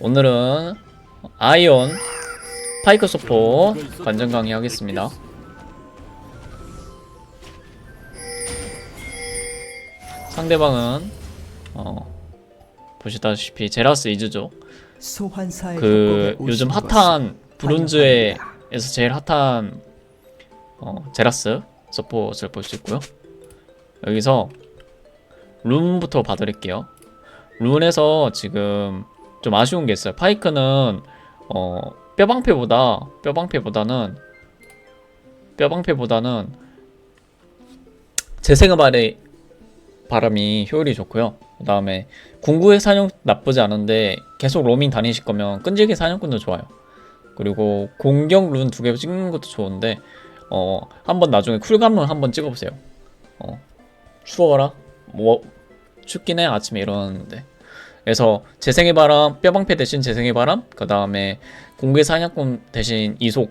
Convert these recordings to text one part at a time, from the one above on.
오늘은 아이온 파이크 소포 관전 강의 하겠습니다. 상대방은 어 보시다시피 제라스 이즈죠. 그 요즘 핫한 브론즈에서 환영합니다. 제일 핫한 어, 제라스 서폿을 볼수 있고요. 여기서 룬부터 봐드릴게요. 룬에서 지금 좀 아쉬운 게 있어요. 파이크는 어, 뼈방패보다 뼈방패보다는 뼈방패보다는 재생의 발의 바람이 효율이 좋고요. 그 다음에 궁구의 사냥 나쁘지 않은데 계속 로밍 다니실 거면 끈질기 사냥꾼도 좋아요. 그리고 공격 룬 두 개 찍는 것도 좋은데 어 한번 나중에 쿨감 룬 한번 찍어보세요. 어 추워라 뭐 춥긴 해 아침에 일어났는데 그래서 재생의 바람 뼈방패 대신 재생의 바람 그 다음에 공개 사냥꾼 대신 이속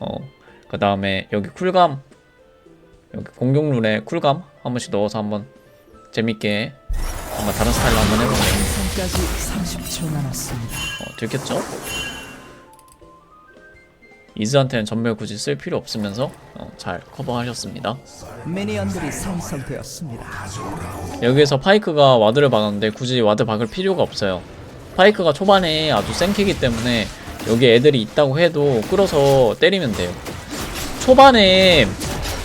어 그 다음에 여기 쿨감 여기 공격 룬에 쿨감 한 번씩 넣어서 한번 재밌게 한번 다른 스타일로 한번 해보면 생성까지 30초 남았습니다. 어, 들켰죠? 이즈한테는 전멸 굳이 쓸 필요 없으면서 어, 잘 커버하셨습니다. 미니언들이 생성되었습니다. 여기에서 파이크가 와드를 박았는데 굳이 와드 박을 필요가 없어요. 파이크가 초반에 아주 생캐기 때문에 여기 애들이 있다고 해도 끌어서 때리면 돼요. 초반에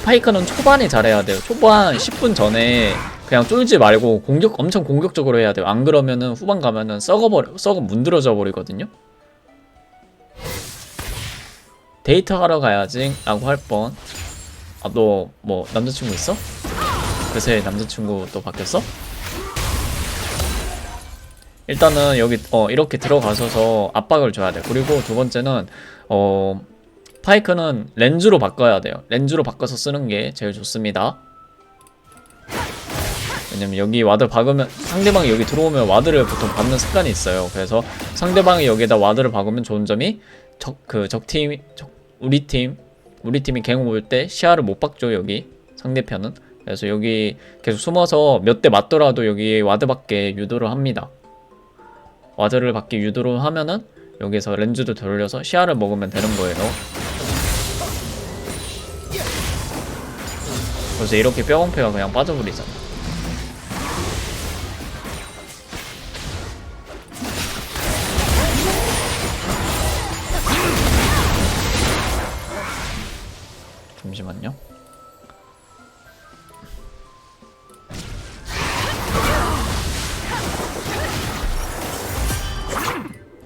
파이크는 초반에 잘해야 돼요. 초반 10분 전에 그냥 쫄지 말고 공격 엄청 공격적으로 해야 돼요. 안 그러면은 후반 가면은 썩어버려 썩어 문드러져 버리거든요. 데이트 하러 가야지 라고 할 뻔. 아, 너 뭐 남자친구 있어? 그새 남자친구 또 바뀌었어? 일단은 여기 어 이렇게 들어가셔서 압박을 줘야 돼. 그리고 두 번째는 어 파이크는 렌즈로 바꿔야 돼요. 렌즈로 바꿔서 쓰는 게 제일 좋습니다. 왜냐면 여기 와드 박으면 상대방이 여기 들어오면 와드를 보통 받는 습관이 있어요. 그래서 상대방이 여기에다 와드를 박으면 좋은 점이 적 그 적팀 적 우리 팀 우리 팀이 갱 올 때 시야를 못 박죠 여기 상대편은. 그래서 여기 계속 숨어서 몇 대 맞더라도 여기 와드 받게 유도를 합니다. 와드를 받게 유도를 하면은 여기서 렌즈도 돌려서 시야를 먹으면 되는 거예요. 그래서 이렇게 뼈공패가 그냥 빠져버리잖아.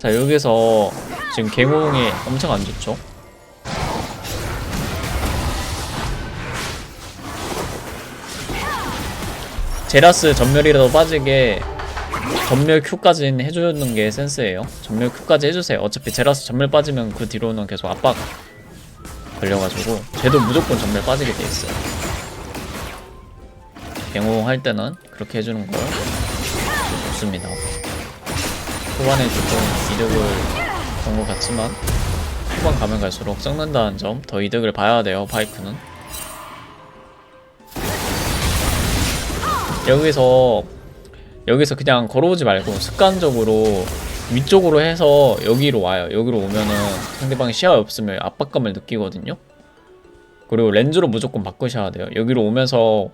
자 여기서 지금 개공이 엄청 안 좋죠. 제라스 전멸이라도 빠지게 전멸 Q까지는 해주는 게 센스예요. 전멸 Q까지 해주세요. 어차피 제라스 전멸 빠지면 그 뒤로는 계속 압박 걸려가지고 쟤도 무조건 전멸 빠지게 돼 있어요. 갱호 할 때는 그렇게 해주는 거 좋습니다. 초반에 조금 이득을 본 것 같지만 후반 가면 갈수록 썩는다는 점 더 이득을 봐야 돼요 파이크는. 여기서 여기서 그냥 걸어오지 말고 습관적으로 위쪽으로 해서 여기로 와요. 여기로 오면은 상대방이 시야가 없으면 압박감을 느끼거든요. 그리고 렌즈로 무조건 바꾸셔야 돼요. 여기로 오면서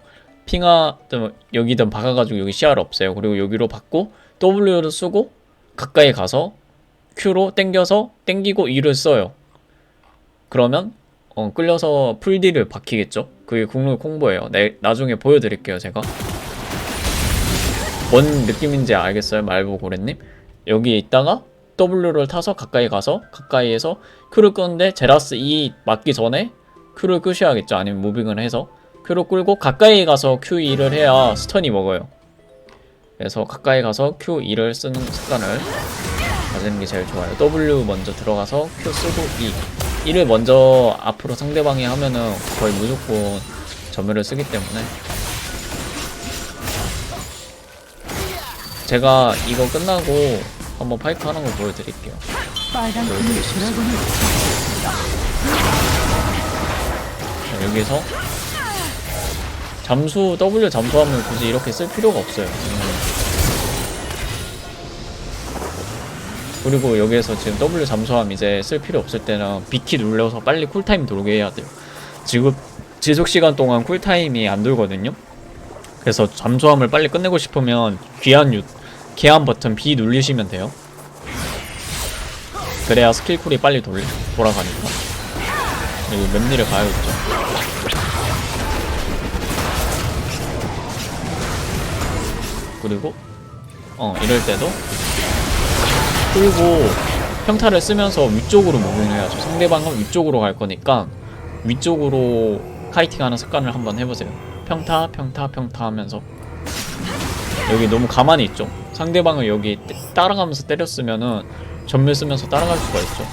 핑하든 여기든 박아가지고 여기 시야를 없애요. 그리고 여기로 받고 W를 쓰고 가까이 가서 Q로 땡겨서 땡기고 E를 써요. 그러면 어, 끌려서 풀디를 박히겠죠? 그게 국룰 콤보예요. 네, 나중에 보여드릴게요, 제가. 뭔 느낌인지 알겠어요, 말보고래님? 여기에 있다가 W를 타서 가까이 가서 가까이에서 Q를 끄는데 제라스 E 맞기 전에 Q를 끄셔야겠죠? 아니면 무빙을 해서 Q를 끌고 가까이 가서 Q2를 해야 스턴이 먹어요. 그래서 가까이 가서 Q2를 쓰는 습관을 가지는 게 제일 좋아요. W 먼저 들어가서 Q 쓰고 E. 1을 먼저 앞으로 상대방이 하면은 거의 무조건 점유를 쓰기 때문에 제가 이거 끝나고 한번 파이크 하는 거 보여드릴게요. 팀이 드래곤을 자, 여기서 잠수 W 잠수하면 굳이 이렇게 쓸 필요가 없어요. 그리고 여기에서 지금 W 잠수함 이제 쓸 필요 없을 때는 B키 눌려서 빨리 쿨타임 돌게 해야 돼요. 지금 지속 시간 동안 쿨타임이 안 돌거든요. 그래서 잠수함을 빨리 끝내고 싶으면 귀한 유, 귀한 버튼 B 누르시면 돼요. 그래야 스킬 쿨이 빨리 돌, 돌아가니까. 그리고 맵리를 가야겠죠. 그리고 어 이럴 때도 그리고 평타를 쓰면서 위쪽으로 무빙해야죠. 상대방은 위쪽으로 갈 거니까 위쪽으로 카이팅하는 습관을 한번 해보세요. 평타, 평타, 평타 하면서 여기 너무 가만히 있죠. 상대방을 여기 떼- 따라가면서 때렸으면은 전멸 쓰면서 따라갈 수가 있죠.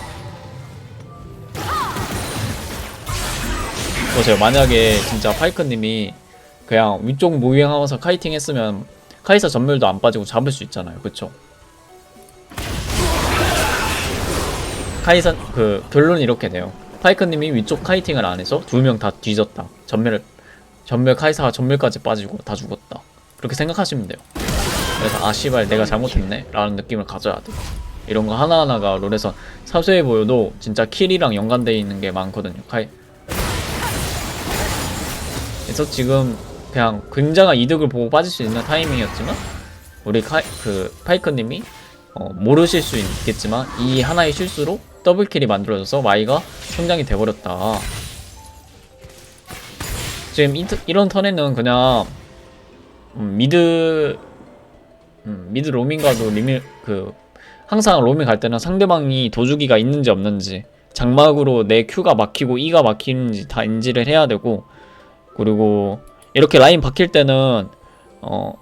보세요. 만약에 진짜 파이크님이 그냥 위쪽 무빙하면서 카이팅 했으면 카이사 전멸도 안 빠지고 잡을 수 있잖아요. 그쵸? 카이사 그 결론이 이렇게 돼요. 파이크님이 위쪽 카이팅을 안 해서 두 명 다 뒤졌다. 전멸 전멸 카이사가 전멸까지 빠지고 다 죽었다. 그렇게 생각하시면 돼요. 그래서 아 씨발 내가 잘못했네 라는 느낌을 가져야 돼요. 이런 거 하나하나가 롤에서 사소해 보여도 진짜 킬이랑 연관되어 있는 게 많거든요. 카이 그래서 지금 그냥 굉장한 이득을 보고 빠질 수 있는 타이밍이었지만 우리 카이, 그 파이크님이 어, 모르실 수 있겠지만 이 하나의 실수로 더블킬이 만들어져서 마이가 성장이 돼버렸다. 지금 이, 이런 턴에는 그냥 음, 미드 음, 미드 로밍 가도 리밀 그 항상 로밍 갈 때는 상대방이 도주기가 있는지 없는지 장막으로 내 Q가 막히고 E가 막히는지 다 인지를 해야 되고 그리고 이렇게 라인 박힐 때는 어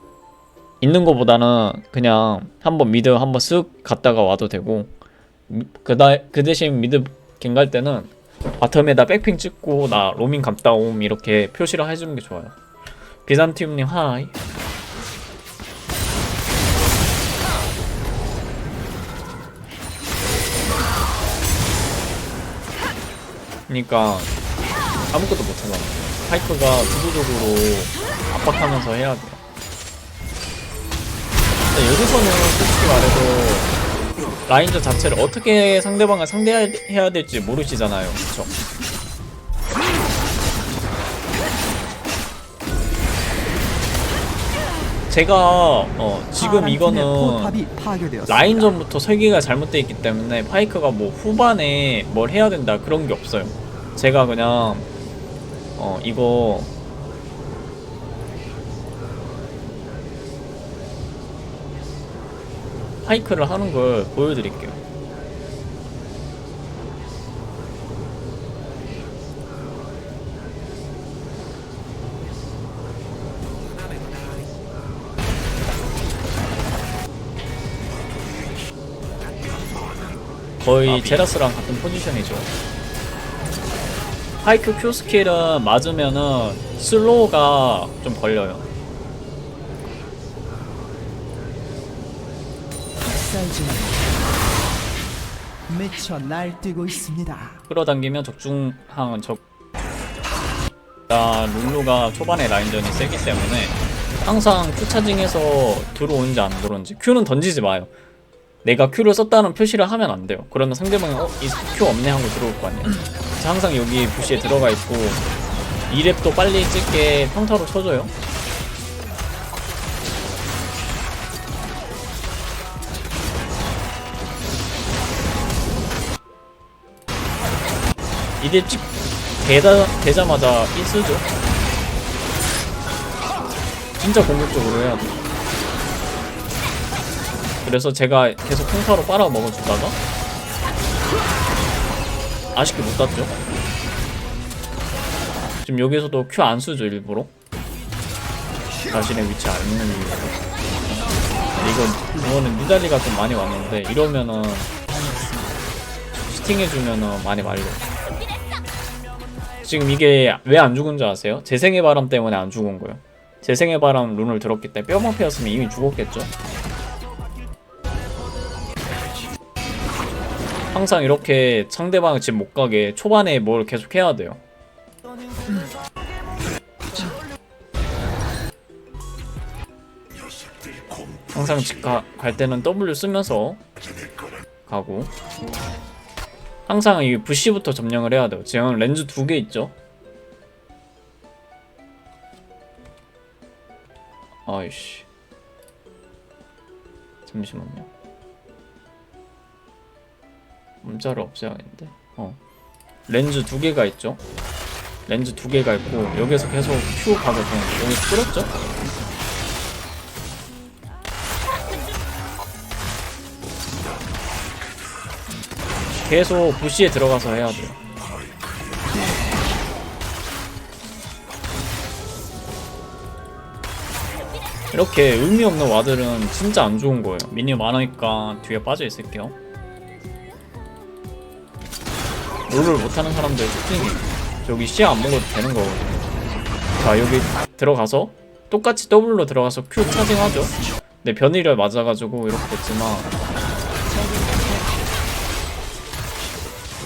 있는 거보다는 그냥 한번 미드 한번 쓱 갔다가 와도 되고 그다 그 대신 미드 갱갈 때는 바텀에다 백핑 찍고 나 로밍 갔다 옴 이렇게 표시를 해주는 게 좋아요. 비잔티움님 하이. 그러니까 아무것도 못하잖아. 파이크가 주도적으로 압박하면서 해야. 근데 여기서는 솔직히 말해도 라인전 자체를 어떻게 상대방을 상대해야 될지 모르시잖아요. 그쵸? 제가 어, 지금 이거는. 라인전부터 설계가 잘못되어 있기 때문에 파이크가 뭐 후반에 뭘 해야 된다 그런 게 없어요. 제가 그냥 어 이거 파이크를 하는 걸 보여드릴게요. 거의 제라스랑 같은 포지션이죠. 파이크 Q 스킬은 맞으면은 슬로우가 좀 걸려요. 미쳐 날뛰고 있습니다. 끌어당기면 적중항은 적. 나 룰루가 초반에 라인전이 세기 때문에 항상 Q 차징해서 들어오는지 안 들어오는지 Q는 던지지 마요. 내가 Q를 썼다는 표시를 하면 안 돼요. 그러면 상대방이 어? 이 Q 없네 하고 들어올 거. 그래서 항상 여기 부시에 들어가 있고 2랩도 빨리 찍게 평타로 쳐줘요. 이랩 찍 되다, 되자마자 1쓰죠. 진짜 공격적으로 해야 돼. 그래서 제가 계속 평타로 빨아 먹어주다가 아쉽게 못 땄죠. 지금 여기서도 Q 안 쓰죠 일부러. 자신의 위치 알는 이유로. 이거 이거는 니달리가 좀 많이 왔는데 이러면은 스팅해주면은 많이 말려. 지금 이게 왜 안 죽은 줄 아세요? 재생의 바람 때문에 안 죽은 거예요. 재생의 바람 룬을 들었기 때문에 뼈방패였으면 이미 죽었겠죠. 항상 이렇게 상대방을 집 못 가게 초반에 뭘 계속 해야 돼요. 항상 집 갈 때는 W 쓰면서 가고 항상 이 부시부터 점령을 해야 돼요. 지금 렌즈 두 개 있죠. 아이씨. 잠시만요. 문자를 없애야겠는데. 어. 렌즈 두 개가 있죠. 렌즈 두 개가 있고 여기서 계속 Q 가거든. 여기 끌었죠? 계속 부시에 들어가서 해야 돼요. 이렇게 의미 없는 와들은 진짜 안 좋은 거예요. 미니 많으니까 뒤에 빠져 있을게요. 롤을 못하는 사람들 특징이 여기 시야 안 먹어도 되는 거거든요. 자 여기 들어가서 똑같이 W로 들어가서 Q 차징하죠. 네 변이를 맞아가지고 이렇게 됐지만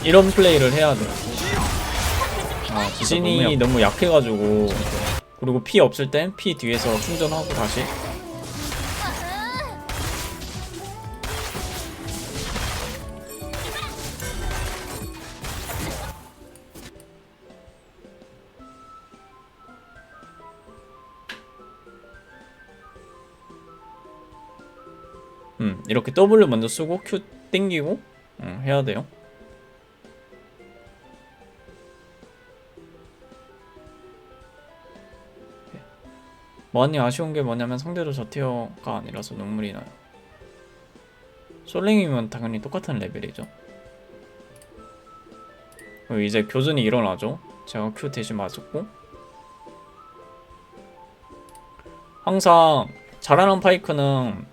이런 플레이를 해야 돼요. 아, 진이 너무 약해가지고 그리고 피 없을 땐 피 뒤에서 충전하고 다시 음 이렇게 W 먼저 쓰고 Q 땡기고 음, 해야 돼요. 많이 아쉬운 게 뭐냐면 상대도 저 티어가 아니라서 눈물이 나요. 솔랭이면 당연히 똑같은 레벨이죠. 그리고 이제 교전이 일어나죠. 제가 Q 대신 맞았고 항상 잘하는 파이크는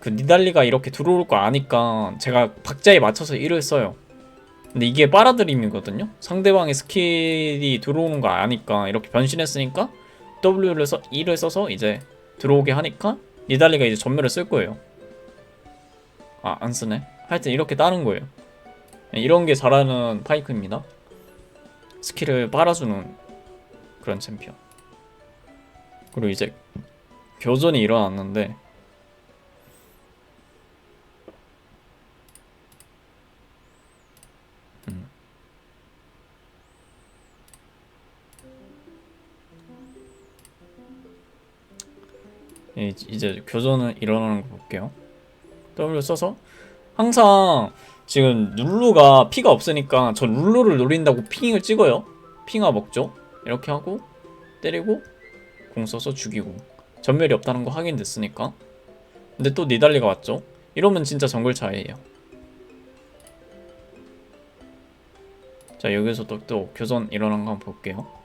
그 니달리가 이렇게 들어올 거 아니까 제가 박자에 맞춰서 1을 써요. 근데 이게 빨아들임이거든요. 상대방의 스킬이 들어오는 거 아니까 이렇게 변신했으니까 W를 써, E를 써서 이제 들어오게 하니까 니달리가 이제 전멸을 쓸 거예요. 아, 안 쓰네. 하여튼 이렇게 따는 거예요. 이런 게 잘하는 파이크입니다. 스킬을 빨아주는 그런 챔피언. 그리고 이제 교전이 일어났는데 이제 교전은 일어나는 거 볼게요. W 써서 항상 지금 룰루가 피가 없으니까 저 룰루를 노린다고 핑을 찍어요. 핑아 먹죠. 이렇게 하고 때리고 공 써서 죽이고 전멸이 없다는 거 확인됐으니까. 근데 또 니달리가 왔죠. 이러면 진짜 정글 차이예요. 자 여기서 또, 또 교전 일어난 거 한번 볼게요.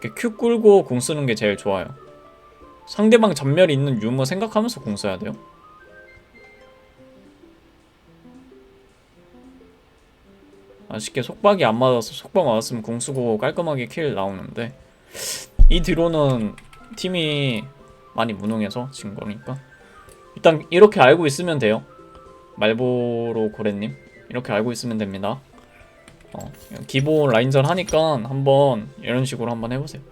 Q 끌고 공 쓰는 게 제일 좋아요. 상대방 전멸이 있는 유머 생각하면서 공 써야 돼요. 아쉽게 속박이 안 맞아서 속박 맞았으면 공 쓰고 깔끔하게 킬 나오는데 이 뒤로는 팀이 많이 무능해서 진 거니까 일단 이렇게 알고 있으면 돼요. 말보로 고래님 이렇게 알고 있으면 됩니다. 어, 기본 라인전 하니까 한번 이런 식으로 한번 해보세요.